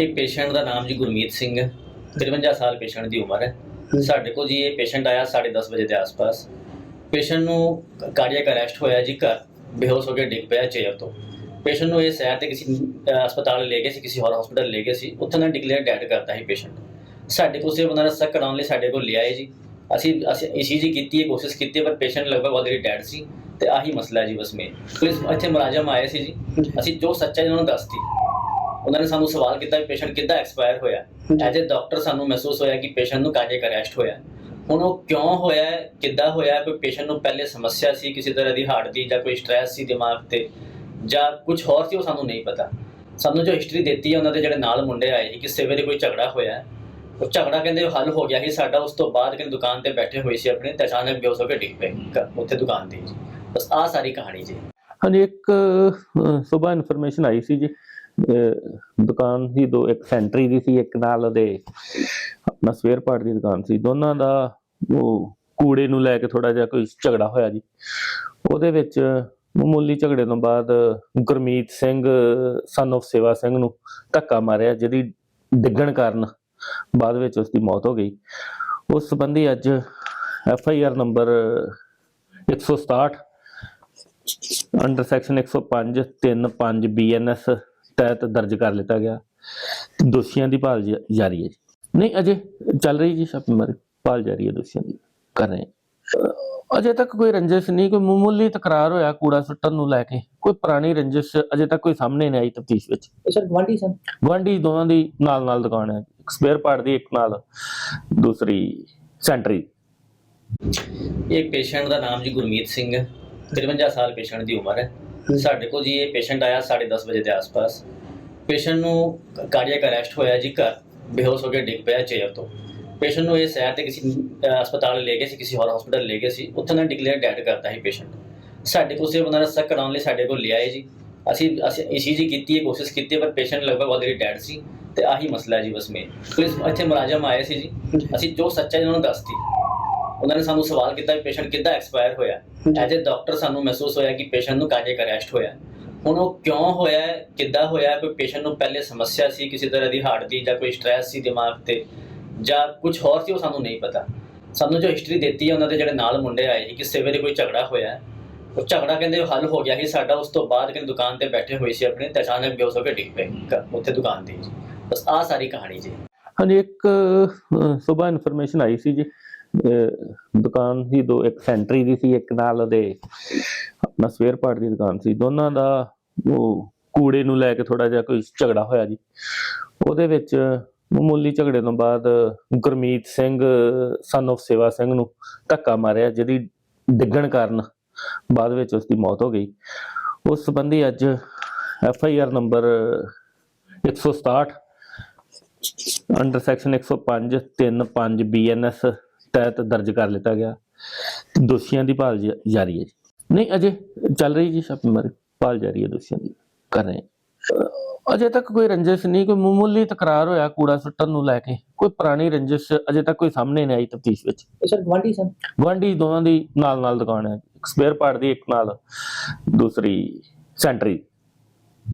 ਇਹ ਪੇਸ਼ੈਂਟ ਦਾ ਨਾਮ ਜੀ ਗੁਰਮੀਤ ਸਿੰਘ ਹੈ। 53 ਸਾਲ ਪੇਸ਼ੈਂਟ ਦੀ ਉਮਰ ਹੈ। ਸਾਡੇ ਕੋਲ ਜੀ ਇਹ ਪੇਸ਼ੈਂਟ ਆਇਆ 10:30 ਵਜੇ ਦੇ ਆਸ-ਪਾਸ। ਪੇਸ਼ੈਂਟ ਨੂੰ ਕਾਰਡੀਅਕ ਅਰੈਸਟ ਹੋਇਆ ਜੀ ਘਰ। ਬੇਹੋਸ਼ ਹੋ ਕੇ ਡਿੱਗ ਪਿਆ ਚੇਅਰ ਤੋਂ। ਪੇਸ਼ੈਂਟ ਨੂੰ ਇਹ ਸੈਰ ਤੇ ਕਿਸੇ ਹਸਪਤਾਲ ਲੈ ਗਏ ਸੀ ਕਿਸੇ ਹੋਰ ਹਸਪਤਾਲ ਲੈ ਗਏ ਸੀ। ਉੱਥੇ ਨਾ ਡਿਕਲੇਅਰ ਡੈਡ ਕਰਤਾ ਸੀ ਪੇਸ਼ੈਂਟ ਸਾਡੇ ਕੋਲ ਸੇ ਉਹਨਾਂ ਦਾ ਸੱਕ ਕਰਾਉਣ ਲਈ ਸਾਡੇ ਕੋਲ ਲਿਆਏ ਜੀ। ਅਸੀਂ ਅਸੀਂ ਈਸੀਜੀ ਕੀਤੀ ਹੈ ਕੋਸ਼ਿਸ਼ ਕੀਤੀ ਪਰ ਪੇਸ਼ੈਂਟ ਲਗਭਗ ਆਲਰੇਡੀ ਡੈਡ ਸੀ। ਤੇ ਆਹੀ ਮਸਲਾ ਜੀ ਬਸ ਮੇਨ ਪੁਲਿਸ ਇੱਥੇ ਮੁਲਾਜ਼ਮ ਆਏ ਸੀ ਜੀ। ਅਸੀਂ ਜੋ ਸੱਚਾਈ ਉਹਨਾਂ ਨੂੰ ਦੱਸਤੀ। ਉਹਨਾਂ ਨੇ ਸਾਨੂੰ ਸਵਾਲ ਕੀਤਾ ਕਿ ਪੇਸ਼ੈਂਟ ਕਿੱਦਾਂ ਐਕਸਪਾਇਰ ਹੋਇਆ। ਐਜ਼ ਅ ਡਾਕਟਰ ਸਾਨੂੰ ਮਹਿਸੂਸ ਹੋਇਆ ਕਿ ਪੇਸ਼ੈਂਟ ਨੂੰ ਕਾਰਡੀਅਕ ਅਰੈਸਟ ਹੋਇਆ। ਹੁਣ ਉਹ ਕਿਉਂ ਹੋਇਆ ਕਿੱਦਾਂ ਹੋਇਆ ਕੋਈ ਪੇਸ਼ੈਂਟ ਨੂੰ ਪਹਿਲੇ ਸਮੱਸਿਆ ਸੀ ਕਿਸੇ ਤਰ੍ਹਾਂ ਦੀ ਹਾਰਟ ਦੀ ਜਾਂ ਕੋਈ ਸਟ੍ਰੈਸ ਸੀ ਦਿਮਾਗ ਤੇ ਜਾਂ ਕੁਝ ਹੋਰ ਸੀ ਉਹ ਸਾਨੂੰ ਨਹੀਂ ਪਤਾ। ਸਾਨੂੰ ਜੋ ਹਿਸਟਰੀ ਦਿੱਤੀ ਹੈ ਉਹਨਾਂ ਦੇ ਜਿਹੜੇ ਨਾਲ ਮੁੰਡੇ ਆਏ ਸੀ ਕਿ ਸਵੇਰੇ ਕੋਈ ਝਗੜਾ ਹੋਇਆ। ਉਹ ਝਗੜਾ ਕਹਿੰਦੇ ਹੱਲ ਹੋ ਗਿਆ ਸੀ ਸਾਡਾ ਉਸ ਤੋਂ ਬਾਅਦ ਕਹਿੰਦੇ ਦੁਕਾਨ ਤੇ ਬੈਠੇ ਹੋਏ ਸੀ ਆਪਣੇ ਤੇ ਅਚਾਨਕ ਬੇਹੋਸ਼ ਹੋ ਕੇ ਡਿੱਗ ਪਏ ਉੱਥੇ ਦੁਕਾਨ ਤੇ। ਬਸ ਆਹ ਸਾਰੀ ਕਹਾਣੀ ਜੀ। ਹਾਂਜੀ ਇੱਕ ਸਵੇਰ ਇਨਫੋਰਮੇਸ਼ਨ ਆਈ ਸੀ ਜੀ। ਦੁਕਾਨ ਸੀ, ਦੋ, ਇੱਕ ਸੈਂਟਰੀ ਦੀ ਸੀ, ਇੱਕ ਨਾਲ ਉਹਦੇ ਆਪਣਾ ਸਵੇਅਰ ਪਾਰਟ ਦੀ ਦੁਕਾਨ ਸੀ। ਦੋਨਾਂ ਦਾ ਉਹ ਕੂੜੇ ਨੂੰ ਲੈ ਕੇ ਥੋੜਾ ਜਿਹਾ ਕੋਈ ਝਗੜਾ ਹੋਇਆ ਜੀ। ਉਹਦੇ ਵਿੱਚ ਮਾਮੂਲੀ ਝਗੜੇ ਤੋਂ ਬਾਅਦ ਗੁਰਮੀਤ ਸਿੰਘ ਸਨ of ਸੇਵਾ ਸਿੰਘ ਨੂੰ ਧੱਕਾ ਮਾਰਿਆ, ਜਿਹਦੀ ਡਿੱਗਣ ਕਾਰਨ ਬਾਅਦ ਵਿੱਚ ਉਸ ਦੀ ਮੌਤ ਹੋ ਗਈ। ਉਸ ਸੰਬੰਧੀ ਅੱਜ F I R number 167 under section 105 35 BNS ਤਹਿਤ ਦਰਜ ਕਰ ਲਿੱਤਾ ਗਿਆ। ਦੋਸ਼ੀਆਂ ਦੀ ਭਾਲ ਜਾਰੀ ਹੈ ਜੀ। ਨਹੀਂ ਅਜੇ ਚੱਲ ਰਹੀ ਜੀ ਛਾਪੇਮਾਰੀ ਭਾਲ ਜਾਰੀ ਹੈ ਦੋਸ਼ੀਆਂ ਦੀ। ਕਰ ਰਹੇ ਅਜੇ ਤੱਕ ਕੋਈ ਰੰਜਿਸ਼ ਨਹੀਂ ਕੋਈ ਮਾਮੂਲੀ ਤਕਰਾਰ ਹੋਇਆ ਕੂੜਾ ਸੁੱਟਣ ਨੂੰ ਲੈ ਕੇ। ਕੋਈ ਪੁਰਾਣੀ ਰੰਜਿਸ਼ ਅਜੇ ਤੱਕ ਕੋਈ ਸਾਹਮਣੇ ਨਹੀਂ ਆਈ ਤਫਤੀਸ਼ ਵਿੱਚ। ਇਹ ਸਰ ਗਵਾਂਢੀ ਸਨ? ਗੁਆਂਢੀ ਦੋਵਾਂ ਦੀ ਨਾਲ ਨਾਲ ਦੁਕਾਨ ਹੈ। ਇੱਕ ਸਪੇਅਰ ਪਾਰਟ ਦੀ ਇੱਕ ਨਾਲ ਦੂਸਰੀ ਸੈਂਟਰੀ। ਇਹ ਪੇਸ਼ੈਂਟ ਦਾ ਨਾਮ ਜੀ ਗੁਰਮੀਤ ਸਿੰਘ ਹੈ 53 ਸਾਲ ਪੇਸ਼ੈਂਟ ਦੀ ਉਮਰ ਹੈ। ਸਾਡੇ ਕੋਲ ਜੀ ਇਹ ਪੇਸ਼ੈਂਟ ਆਇਆ 10:30 ਵਜੇ ਦੇ ਆਸ-ਪਾਸ। ਪੇਸ਼ੈਂਟ ਨੂੰ ਕਾਰਡੀਅਕ ਅਰੈਸਟ ਹੋਇਆ ਜੀ ਘਰ, ਬੇਹੋਸ਼ ਹੋ ਕੇ ਡਿੱਗ ਪਿਆ ਚੇਅਰ ਤੋਂ। ਪੇਸ਼ੈਂਟ ਨੂੰ ਇਹ ਸ਼ਹਿਰ ਤੇ ਕਿਸੇ ਹਸਪਤਾਲ ਲੈ ਗਏ ਸੀ, ਕਿਸੇ ਹੋਰ ਹਸਪਤਾਲ ਲੈ ਗਏ ਸੀ। ਉੱਥੇ ਨਾ ਡਿਕਲੇਅਰ ਡੈਡ ਕਰਤਾ ਸੀ ਪੇਸ਼ੈਂਟ ਸਾਡੇ ਕੋਲ ਸੇ ਬੰਦਾ ਰਸਾ ਕਰਾਉਣ ਲਈ ਸਾਡੇ ਕੋਲ ਲਿਆਏ ਜੀ। ਅਸੀਂ ਅਸੀਂ ਈਸੀਜੀ ਕੀਤੀ ਹੈ ਕੋਸ਼ਿਸ਼ ਕੀਤੀ, ਪਰ ਪੇਸ਼ੈਂਟ ਲਗਭਗ ਆਲਰੇਡੀ ਡੈਡ ਸੀ। ਤੇ ਆਹੀ ਮਸਲਾ ਜੀ ਬਸ ਮੇਨ ਪੁਲਿਸ ਇੱਥੇ ਮੁਲਾਜ਼ਮ ਆਏ ਸੀ ਜੀ। ਅਸੀਂ ਜੋ ਸੱਚਾਈ ਉਹਨਾਂ ਨੂੰ ਦੱਸਤੀ। ਉਹਨਾਂ ਨੇ ਸਾਨੂੰ ਸਵਾਲ ਕੀਤਾ ਕਿ ਪੇਸ਼ੈਂਟ ਕਿੱਦਾਂ ਐਕਸਪਾਇਰ ਹੋਇਆ। ਐਜ਼ ਅ ਡਾਕਟਰ ਸਾਨੂੰ ਮਹਿਸੂਸ ਹੋਇਆ ਕਿ ਪੇਸ਼ੈਂਟ ਨੂੰ ਕਾਰਡੀਅਕ ਅਰੈਸਟ ਹੋਇਆ। ਹੁਣ ਉਹ ਕਿਉਂ ਹੋਇਆ ਕਿੱਦਾਂ ਹੋਇਆ ਕੋਈ ਪੇਸ਼ੈਂਟ ਨੂੰ ਪਹਿਲੇ ਸਮੱਸਿਆ ਸੀ ਕਿਸੇ ਤਰ੍ਹਾਂ ਦੀ ਹਾਰਟ ਦੀ ਜਾਂ ਕੋਈ ਸਟ੍ਰੈਸ ਸੀ ਦਿਮਾਗ ਤੇ ਜਾਂ ਕੁਝ ਹੋਰ ਸੀ ਉਹ ਸਾਨੂੰ ਨਹੀਂ ਪਤਾ। ਸਾਨੂੰ ਜੋ ਹਿਸਟਰੀ ਦਿੱਤੀ ਹੈ ਉਹਨਾਂ ਦੇ ਜਿਹੜੇ ਨਾਲ ਮੁੰਡੇ ਆਏ ਸੀ ਕਿ ਸਵੇਰੇ ਕੋਈ ਝਗੜਾ ਹੋਇਆ। ਉਹ ਝਗੜਾ ਕਹਿੰਦੇ ਹੱਲ ਹੋ ਗਿਆ ਸੀ ਸਾਡਾ ਉਸ ਤੋਂ ਬਾਅਦ ਕਹਿੰਦੇ ਦੁਕਾਨ ਤੇ ਬੈਠੇ ਹੋਏ ਸੀ ਆਪਣੇ ਤੇ ਅਚਾਨਕ ਬੇਹੋਸ਼ ਹੋ ਕੇ ਡਿੱਗ ਪਏ ਉੱਥੇ ਦੁਕਾਨ ਤੇ ਬਸ ਆਹ ਸਾਰੀ ਕਹਾਣੀ ਜੀ। ਹਾਂਜੀ ਇੱਕ ਸਵੇਰ ਇਨਫੋਰਮੇਸ਼ਨ ਆਈ ਸੀ ਜੀ। ਦੁਕਾਨ ਸੀ, ਦੋ, ਇੱਕ ਸੈਂਟਰੀ ਦੀ ਸੀ, ਇੱਕ ਨਾਲ ਉਹਦੇ ਆਪਣਾ ਸਵੇਅਰ ਪਾਰਟ ਦੀ ਦੁਕਾਨ ਸੀ। ਦੋਨਾਂ ਦਾ ਉਹ ਕੂੜੇ ਨੂੰ ਲੈ ਕੇ ਥੋੜਾ ਜਿਹਾ ਕੋਈ ਝਗੜਾ ਹੋਇਆ ਜੀ। ਉਹਦੇ ਵਿੱਚ ਮਾਮੂਲੀ ਝਗੜੇ ਤੋਂ ਬਾਅਦ ਗੁਰਮੀਤ ਸਿੰਘ ਸਨ of ਸੇਵਾ ਸਿੰਘ ਨੂੰ ਧੱਕਾ ਮਾਰਿਆ, ਜਿਹਦੀ ਡਿੱਗਣ ਕਾਰਨ ਬਾਅਦ ਵਿੱਚ ਉਸ ਦੀ ਮੌਤ ਹੋ ਗਈ। ਉਸ ਸੰਬੰਧੀ ਅੱਜ F I R number 167 under section 105 35 BNS ਤਹਿਤ ਦਰਜ ਕਰ ਲਿੱਤਾ ਗਿਆ। ਦੋਸ਼ੀਆਂ ਦੀ ਭਾਲ ਜਾਰੀ ਹੈ ਜੀ। ਨਹੀਂ ਅਜੇ ਚੱਲ ਰਹੀ ਜੀ ਛਾਪੇਮਾਰੀ ਭਾਲ ਜਾਰੀ ਹੈ ਦੋਸ਼ੀਆਂ ਦੀ। ਕਰ ਰਹੇ ਅਜੇ ਤੱਕ ਕੋਈ ਰੰਜਿਸ਼ ਨਹੀਂ ਕੋਈ ਮਾਮੂਲੀ ਤਕਰਾਰ ਹੋਇਆ ਕੂੜਾ ਸੁੱਟਣ ਨੂੰ ਲੈ ਕੇ। ਕੋਈ ਪੁਰਾਣੀ ਰੰਜਿਸ਼ ਅਜੇ ਤੱਕ ਕੋਈ ਸਾਹਮਣੇ ਨਹੀਂ ਆਈ ਤਫਤੀਸ਼ ਵਿੱਚ। ਸਰ ਗਵਾਂਢੀ ਸਨ? ਗੁਆਂਢੀ ਦੋਵਾਂ ਦੀ ਨਾਲ ਨਾਲ ਦੁਕਾਨ ਹੈ। ਇੱਕ ਸਪੇਅਰ ਪਾਰਟ ਦੀ ਇੱਕ ਨਾਲ ਦੂਸਰੀ ਸੈਂਟਰੀ।